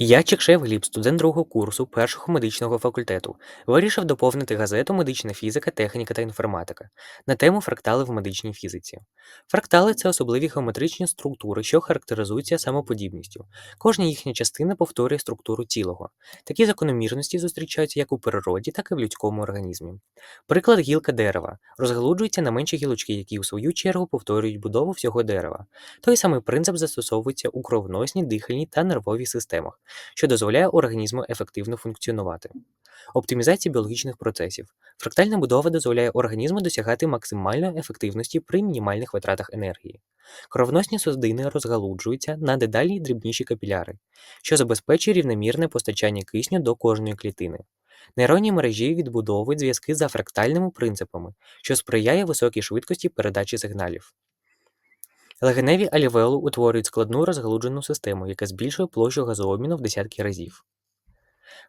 Я Чикшев Гліб, студент другого курсу першого медичного факультету, вирішив доповнити газету Медична фізика, техніка та інформатика на тему фрактали в медичній фізиці. Фрактали це особливі геометричні структури, що характеризуються самоподібністю. Кожна їхня частина повторює структуру цілого. Такі закономірності зустрічаються як у природі, так і в людському організмі. Приклад гілка дерева розгалуджується на менші гілочки, які у свою чергу повторюють будову всього дерева. Той самий принцип застосовується у кровоносній, дихальній та нервовій системах що дозволяє організму ефективно функціонувати. Оптимізація біологічних процесів. Фрактальна будова дозволяє організму досягати максимальної ефективності при мінімальних витратах енергії. Кровоносні судини розгалуджуються на дедалі дрібніші капіляри, що забезпечує рівномірне постачання кисню до кожної клітини. Нейронні мережі відбудовують зв'язки за фрактальними принципами, що сприяє високій швидкості передачі сигналів. Легеневі альвеоли утворюють складну розгалуджену систему, яка збільшує площу газообміну в десятки разів.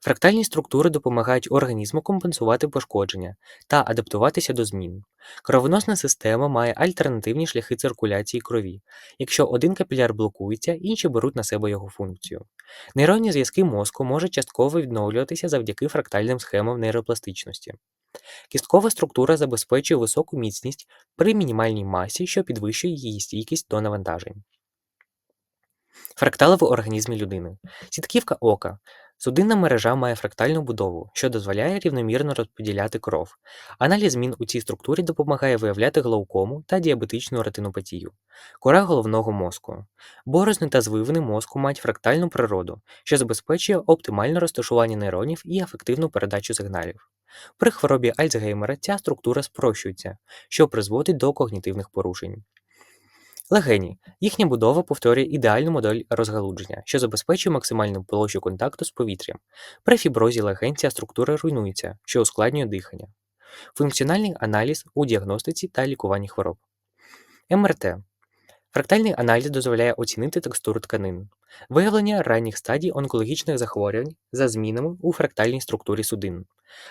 Фрактальні структури допомагають організму компенсувати пошкодження та адаптуватися до змін. Кровоносна система має альтернативні шляхи циркуляції крові. Якщо один капіляр блокується, інші беруть на себе його функцію. Нейронні зв'язки мозку можуть частково відновлюватися завдяки фрактальним схемам нейропластичності. Кісткова структура забезпечує високу міцність при мінімальній масі, що підвищує її стійкість до навантажень. Фрактали в організмі людини. Сітківка ока. Судинна мережа має фрактальну будову, що дозволяє рівномірно розподіляти кров. Аналіз змін у цій структурі допомагає виявляти глаукому та діабетичну ретинопатію. Кора головного мозку. Борозни та звивини мозку мають фрактальну природу, що забезпечує оптимальне розташування нейронів і ефективну передачу сигналів. При хворобі Альцгеймера ця структура спрощується, що призводить до когнітивних порушень. Легені. Їхня будова повторює ідеальну модель розгалудження, що забезпечує максимальну площу контакту з повітрям. При фіброзі легень ця структура руйнується, що ускладнює дихання. Функціональний аналіз у діагностиці та лікуванні хвороб. МРТ. Фрактальний аналіз дозволяє оцінити текстуру тканин, виявлення ранніх стадій онкологічних захворювань за змінами у фрактальній структурі судин,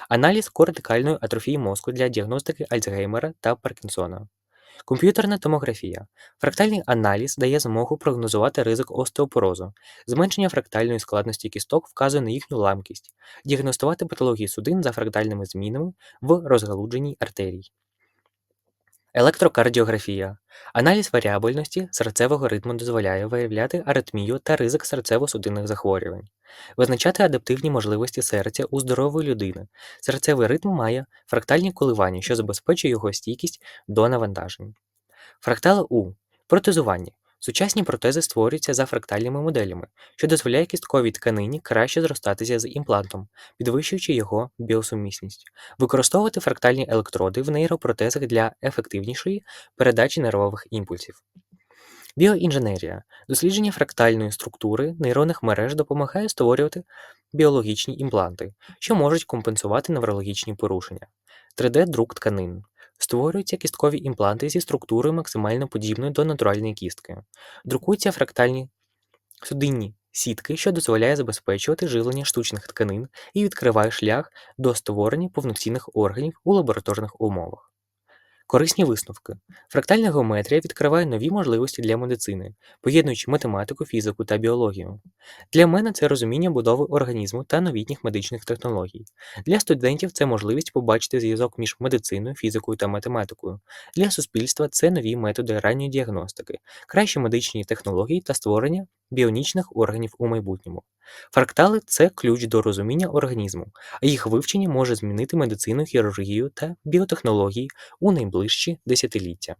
аналіз кортикальної атрофії мозку для діагностики Альцгеймера та Паркінсона. Комп'ютерна томографія. Фрактальний аналіз дає змогу прогнозувати ризик остеопорозу. Зменшення фрактальної складності кісток вказує на їхню ламкість, діагностувати патології судин за фрактальними змінами в розгалудженій артерії. Електрокардіографія. Аналіз варіабельності серцевого ритму дозволяє виявляти аритмію та ризик серцево-судинних захворювань, визначати адаптивні можливості серця у здорової людини. Серцевий ритм має фрактальні коливання, що забезпечує його стійкість до навантажень. Фрактали У. Протезування. Сучасні протези створюються за фрактальними моделями, що дозволяє кістковій тканині краще зростатися з імплантом, підвищуючи його біосумісність, використовувати фрактальні електроди в нейропротезах для ефективнішої передачі нервових імпульсів. Біоінженерія. Дослідження фрактальної структури нейронних мереж допомагає створювати біологічні імпланти, що можуть компенсувати неврологічні порушення, 3D-друк тканин. Створюються кісткові імпланти зі структурою максимально подібною до натуральної кістки. Друкуються фрактальні судинні сітки, що дозволяє забезпечувати живлення штучних тканин і відкриває шлях до створення повноцінних органів у лабораторних умовах. Корисні висновки. Фрактальна геометрія відкриває нові можливості для медицини, поєднуючи математику, фізику та біологію. Для мене це розуміння будови організму та новітніх медичних технологій. Для студентів це можливість побачити зв'язок між медициною, фізикою та математикою. Для суспільства це нові методи ранньої діагностики, кращі медичні технології та створення біонічних органів у майбутньому. Фрактали це ключ до розуміння організму, а їх вивчення може змінити медицину, хірургію та біотехнології у найближчі десятиліття.